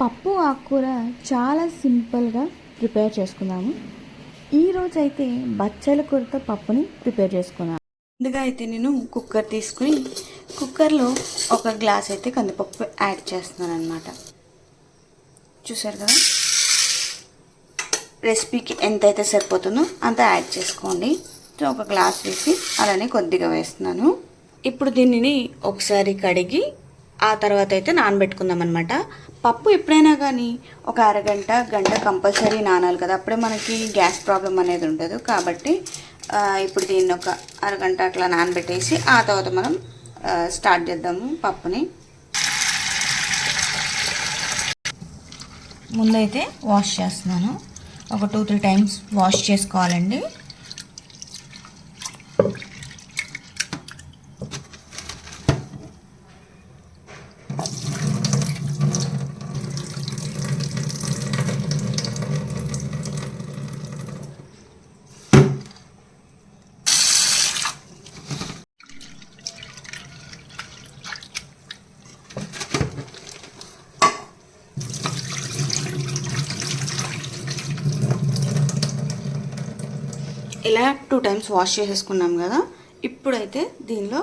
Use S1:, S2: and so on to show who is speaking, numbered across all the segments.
S1: పప్పు ఆకుకూర చాలా సింపుల్గా ప్రిపేర్ చేసుకున్నాము. ఈరోజు అయితే బచ్చల కూరతో పప్పుని ప్రిపేర్ చేసుకున్నాను ముందుగా అయితే నేను కుక్కర్ తీసుకుని కుక్కర్లో ఒక గ్లాస్ అయితే కందిపప్పు యాడ్ చేస్తున్నాను అనమాట చూసారు కదా? రెసిపీకి ఎంత అయితే సరిపోతుందో అంత యాడ్ చేసుకోండి. సో ఒక గ్లాస్ వేసి అలానే కొద్దిగా వేస్తున్నాను. ఇప్పుడు దీనిని ఒకసారి కడిగి ఆ తర్వాత అయితే నానబెట్టుకుందాం అనమాట పప్పు ఎప్పుడైనా కానీ ఒక అరగంట గంట కంపల్సరీ నానాలి కదా. అప్పుడే మనకి గ్యాస్ ప్రాబ్లం అనేది ఉండదు. కాబట్టి ఇప్పుడు దీన్ని ఒక అరగంట అట్లా నానబెట్టేసి ఆ తర్వాత మనం స్టార్ట్ చేద్దాము పప్పుని. ముందైతే వాష్ చేస్తున్నాను. ఒక టూ త్రీ టైమ్స్ వాష్ చేసుకోవాలండి. ఇలా టూ టైమ్స్ వాష్ చేసేసుకున్నాం కదా ఇప్పుడైతే దీనిలో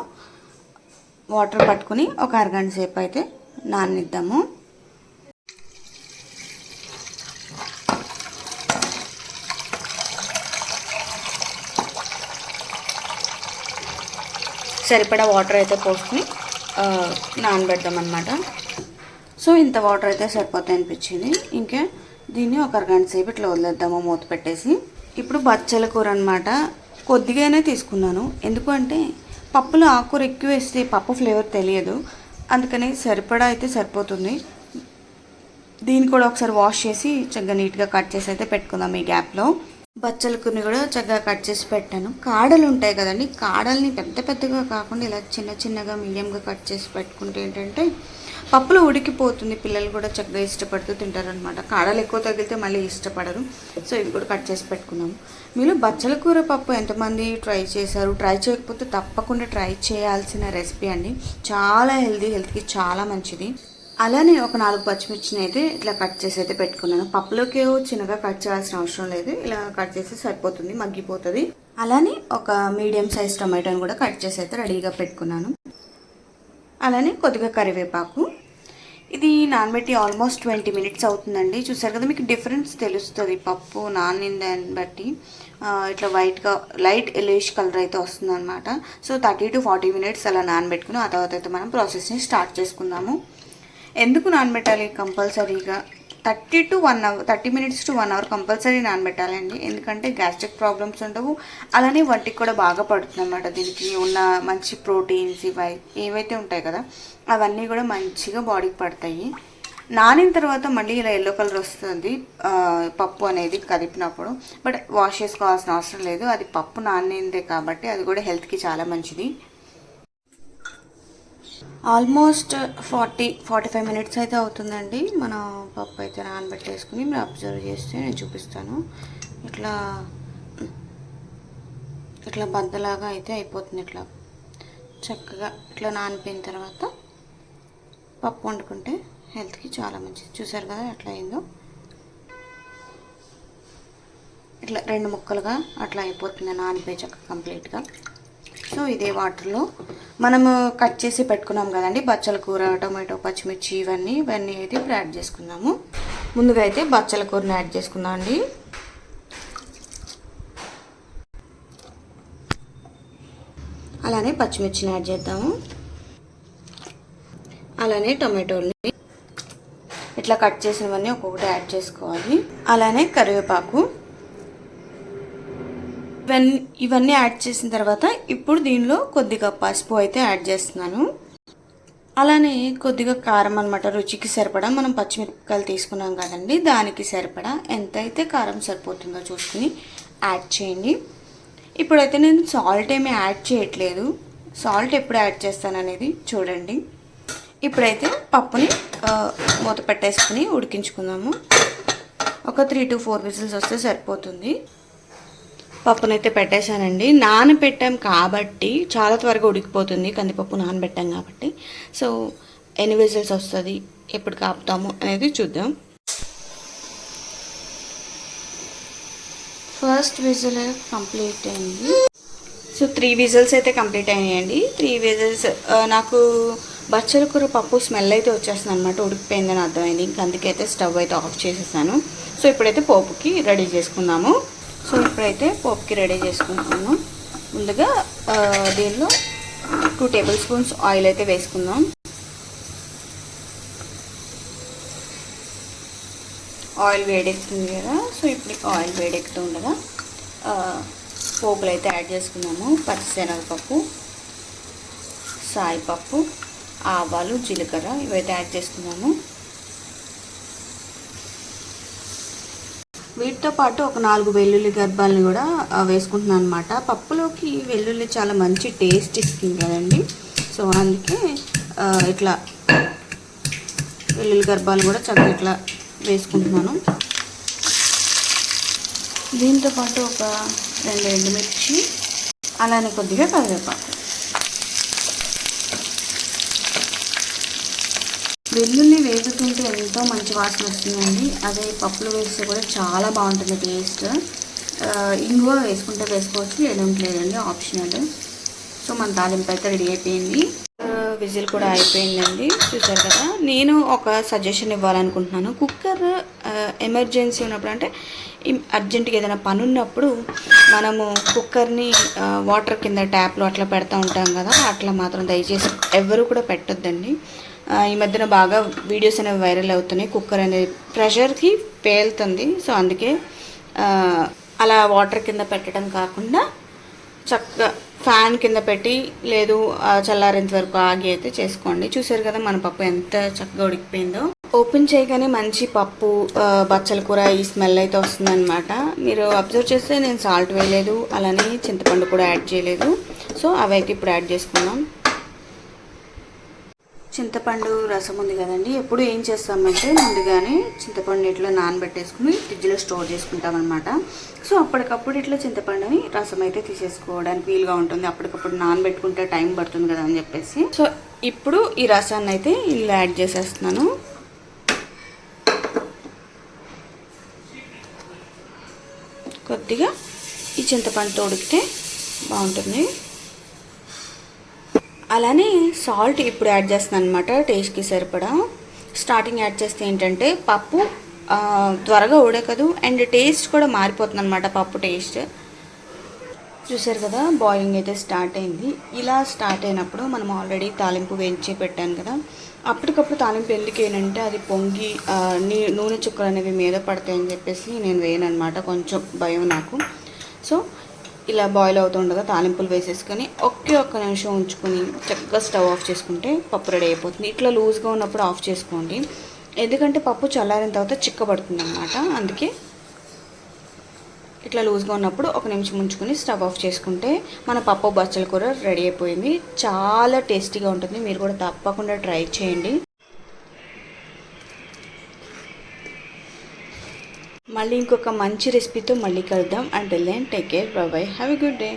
S1: వాటర్ పట్టుకుని ఒక అరగంట సేపు అయితే నాననిద్దాము సరిపడా వాటర్ అయితే పోసుకుని నానబెడదాం అనమాట సో ఇంత వాటర్ అయితే సరిపోతాయి అనిపించింది. ఇంకా దీన్ని ఒక అరగంట సేపు ఇట్లా వదిలేద్దాము మూత పెట్టేసి. ఇప్పుడు బచ్చల కూర అనమాట కొద్దిగానే తీసుకున్నాను. ఎందుకంటే పప్పులో ఆకుకూర ఎక్కువ వేస్తే పప్పు ఫ్లేవర్ తెలియదు. అందుకని సరిపడా అయితే సరిపోతుంది. దీన్ని కూడా ఒకసారి వాష్ చేసి చక్కగా నీట్గా కట్ చేసి అయితే పెట్టుకుందాం ఈ గ్యాప్లో. బచ్చల కూరని కూడా చక్కగా కట్ చేసి పెట్టాను. కాడలు ఉంటాయి కదండి కాడల్ని పెద్ద పెద్దగా కాకుండా ఇలా చిన్న చిన్నగా మీడియంగా కట్ చేసి పెట్టుకుంటే ఏంటంటే పప్పులో ఉడికిపోతుంది. పిల్లలు కూడా చక్కగా ఇష్టపడుతూ తింటారనమాట కాడలు ఎక్కువ తగిలితే మళ్ళీ ఇష్టపడరు. సో ఇవి కూడా కట్ చేసి పెట్టుకున్నాము. మీరు బచ్చల కూర పప్పు ఎంతమంది ట్రై చేశారు? ట్రై చేయకపోతే తప్పకుండా ట్రై చేయాల్సిన రెసిపీ అండి. చాలా హెల్దీ హెల్త్కి చాలా మంచిది. అలానే ఒక నాలుగు పచ్చిమిర్చిని అయితే ఇట్లా కట్ చేసి అయితే పెట్టుకున్నాను. పప్పులోకి చిన్నగా కట్ చేయాల్సిన అవసరం లేదు. ఇలా కట్ చేస్తే సరిపోతుంది మగ్గిపోతుంది. అలానే ఒక మీడియం సైజ్ టొమాటోని కూడా కట్ చేసి అయితే రెడీగా పెట్టుకున్నాను. అలానే కొద్దిగా కరివేపాకు. ఇది నానబెట్టి ఆల్మోస్ట్ ట్వంటీ మినిట్స్ అవుతుందండి. చూసారు కదా మీకు డిఫరెన్స్ తెలుస్తుంది. పప్పు నానిన దాన్ని బట్టి ఇట్లా వైట్గా లైట్ ఎలిష్ కలర్ అయితే వస్తుంది అనమాట so thirty to forty minutes అలా నానబెట్టుకుని ఆ తర్వాత అయితే మనం ప్రాసెస్ని స్టార్ట్ చేసుకుందాము. ఎందుకు నానబెట్టాలి కంపల్సరీగా? Thirty to one hour thirty minutes to one hour compulsory నానబెట్టాలండి. ఎందుకంటే గ్యాస్ట్రిక్ ప్రాబ్లమ్స్ ఉండవు. అలానే వంటికి కూడా బాగా పడుతుంది అనమాట దీనికి. ఉన్న మంచి ప్రోటీన్స్ ఇవి ఏవైతే ఉంటాయి కదా అవన్నీ కూడా మంచిగా బాడీకి పడతాయి. నానిన తర్వాత మళ్ళీ ఇలా ఎల్లో కలర్ వస్తుంది. పప్పు అనేది కదిపినప్పుడు. బట్ వాష్ చేసుకోవాల్సిన అవసరం లేదు. అది పప్పు నానిందే కాబట్టి అది కూడా హెల్త్కి చాలా మంచిది. Almost forty forty five minutes అయితే అవుతుందండి. మన పప్పు అయితే నానబెట్టేసుకుని మీరు అబ్జర్వ్ చేస్తే నేను చూపిస్తాను. ఇట్లా ఇట్లా బద్దలాగా అయితే అయిపోతుంది ఇట్లా. చక్కగా ఇట్లా నానిపోయిన తర్వాత పప్పు వండుకుంటే హెల్త్కి చాలా మంచిది. చూసారు కదా ఎట్లా అయిందో? ఇట్లా రెండు ముక్కలుగా అట్లా అయిపోతుంది నానిపోయి చక్క కంప్లీట్గా. సో ఇదే వాటర్లో మనము కట్ చేసి పెట్టుకున్నాం కదండి. బచ్చల కూర టొమాటో పచ్చిమిర్చి ఇవన్నీ ఇవన్నీ అయితే ఇప్పుడు యాడ్ చేసుకుందాము. ముందుగా అయితే బచ్చల కూరని యాడ్ చేసుకుందాం అండి. అలానే పచ్చిమిర్చిని యాడ్ చేద్దాము. అలానే టొమాటోని ఇట్లా కట్ చేసినవన్నీ ఒక్కొక్కటి యాడ్ చేసుకోవాలి. అలానే కరివేపాకు. ఇవన్నీ ఇవన్నీ యాడ్ చేసిన తర్వాత ఇప్పుడు దీనిలో కొద్దిగా పసుపు అయితే యాడ్ చేస్తున్నాను. అలానే కొద్దిగా కారం అనమాట రుచికి సరిపడా. మనం పచ్చిమిరపకాయలు తీసుకున్నాం కదండి దానికి సరిపడా. ఎంతైతే కారం సరిపోతుందో చూసుకుని యాడ్ చేయండి. ఇప్పుడైతే నేను సాల్ట్ ఏమీ యాడ్ చేయట్లేదు. సాల్ట్ ఎప్పుడు యాడ్ చేస్తాను అనేది చూడండి. ఇప్పుడైతే పప్పుని మూత పెట్టేసుకుని ఉడికించుకుందాము. ఒక త్రీ టు ఫోర్ విజిల్స్ వస్తే సరిపోతుంది. పప్పునైతే పెట్టేశానండి. నానబెట్టాం కాబట్టి చాలా త్వరగా ఉడికిపోతుంది. కందిపప్పు నానబెట్టాం కాబట్టి. సో ఎన్ని విజిల్స్ వస్తుంది? ఎప్పుడు కాపుతాము అనేది చూద్దాం. ఫస్ట్ విజిల్ కంప్లీట్ అయింది. సో త్రీ విజిల్స్ అయితే కంప్లీట్ అయినాయండి. త్రీ విజిల్స్ నాకు బచ్చల కూర పప్పు స్మెల్ అయితే వచ్చేస్తుంది అనమాట ఉడికిపోయిందని అర్థమైంది. ఇంక అందుకైతే స్టవ్ అయితే ఆఫ్ చేసేసాను. సో ఇప్పుడైతే పోపుకి రెడీ చేసుకుందాము. సో ఇప్పుడైతే పోప్కి రెడీ చేసుకుంటున్నాను. ముందుగా దీనిలో టూ టేబుల్ స్పూన్స్ ఆయిల్ అయితే వేసుకుందాం. ఆయిల్ వేడెక్కుతుంది కదా సో ఇప్పుడు ఆయిల్ వేడెక్కుతూ ఉండగా పోపులు అయితే యాడ్ చేసుకున్నాము పచ్చిశనగపప్పు సాయిపప్పు ఆవాలు జీలకర్ర ఇవైతే యాడ్ చేసుకున్నాము వీటితో పాటు ఒక నాలుగు వెల్లుల్లి గర్భాలను కూడా వేసుకుంటున్నాను అనమాట పప్పులోకి వెల్లుల్లి చాలా మంచి టేస్ట్ ఇస్తుంది కదండి. సో అందుకే ఇట్లా వెల్లుల్లి గర్భాలు కూడా చక్కగా ఇట్లా వేసుకుంటున్నాను. దీంతో పాటు ఒక రెండు ఎండుమిర్చి అలానే కొద్దిగా కరివేపాకు. వెల్లుల్లి వేగుతుంటే ఎంతో మంచి వాసన వస్తుందండి. అదే పప్పులు వేస్తే కూడా చాలా బాగుంటుంది టేస్ట్. ఇంగువ వేసుకుంటే వేసుకోవచ్చు లేదంటే లేదండి ఆప్షనల్. సో మన తాలింపు అయితే రెడీ అయిపోయింది. విజిల్ కూడా అయిపోయిందండి. చూసారు కదా నేను ఒక సజెషన్ ఇవ్వాలనుకుంటున్నాను. కుక్కర్ ఎమర్జెన్సీ ఉన్నప్పుడు అంటే అర్జెంటుగా ఏదైనా పని ఉన్నప్పుడు మనము కుక్కర్ని వాటర్ కింద ట్యాప్లో అట్లా పెడతా ఉంటాం కదా అట్లా మాత్రం దయచేసి ఎవరు కూడా పెట్టొద్దండి. ఈ మధ్యన బాగా వీడియోస్ అనేవి వైరల్ అవుతున్నాయి. కుక్కర్ అనేది ప్రెషర్కి పేలుతుంది. సో అందుకే అలా వాటర్ కింద పెట్టడం కాకుండా చక్కగా ఫ్యాన్ కింద పెట్టి లేదు చల్లారేంత వరకు ఆగి అయితే చేసుకోండి. చూసారు కదా మన పప్పు ఎంత చక్కగా ఉడికిపోయిందో. ఓపెన్ చేయగానే మంచి పప్పు బచ్చల కూర ఈ స్మెల్ అయితే వస్తుందన్నమాట. మీరు అబ్జర్వ్ చేస్తే నేను సాల్ట్ వేయలేదు. అలానే చింతపండు కూడా యాడ్ చేయలేదు. సో అవి అయితే ఇప్పుడు యాడ్ చేసుకున్నాం చింతపండు రసం ఉంది కదండి ఎప్పుడు ఏం చేస్తామంటే ముందుగానే చింతపండు ఇట్లా నానబెట్టేసుకుని ఫ్రిడ్జ్లో స్టోర్ చేసుకుంటాం అనమాట సో అప్పటికప్పుడు ఇట్లా చింతపండుని రసం అయితే తీసేసుకోవడానికి వీలుగా ఉంటుంది. అప్పటికప్పుడు నానబెట్టుకుంటే టైం పడుతుంది కదా అని చెప్పేసి. సో ఇప్పుడు ఈ రసాన్ని అయితే ఇల్లు యాడ్ చేసేస్తున్నాను. కొద్దిగా ఈ చింతపండుతో ఉడికితే బాగుంటుంది. అలానే సాల్ట్ ఇప్పుడు యాడ్ చేస్తున్నాను అనమాట టేస్ట్కి సరిపడా. స్టార్టింగ్ యాడ్ చేస్తే ఏంటంటే పప్పు త్వరగా ఉడకదు అండ్ టేస్ట్ కూడా మారిపోతుంది అనమాట పప్పు టేస్ట్. చూసారు కదా బాయిలింగ్ అయితే స్టార్ట్ అయింది. ఇలా స్టార్ట్ అయినప్పుడు మనం ఆల్రెడీ తాలింపు వేయించి పెట్టాను కదా అప్పటికప్పుడు తాలింపు ఎందుకు ఏంటంటే అది పొంగి నీ నూనె చుక్కలు అనేవి మీద పడతాయని చెప్పేసి నేను వేయను అనమాట కొంచెం భయం నాకు. సో ఇలా బాయిల్ అవుతుండగా తాలింపులు వేసేసుకొని ఒకే ఒక్క నిమిషం ఉంచుకొని చక్కగా స్టవ్ ఆఫ్ చేసుకుంటే పప్పు రెడీ అయిపోతుంది. ఇట్లా లూజ్గా ఉన్నప్పుడు ఆఫ్ చేసుకోండి. ఎందుకంటే పప్పు చల్లారిన తర్వాత చిక్కబడుతుంది అనమాట అందుకే ఇట్లా లూజ్గా ఉన్నప్పుడు ఒక నిమిషం ఉంచుకొని స్టవ్ ఆఫ్ చేసుకుంటే మన పప్పు బచ్చల కూర రెడీ అయిపోయింది. చాలా టేస్టీగా ఉంటుంది. మీరు కూడా తప్పకుండా ట్రై చేయండి. మళ్ళీ ఇంకొక మంచి రెసిపీతో మళ్ళీ కలుద్దాం. Until then take care bye have a good day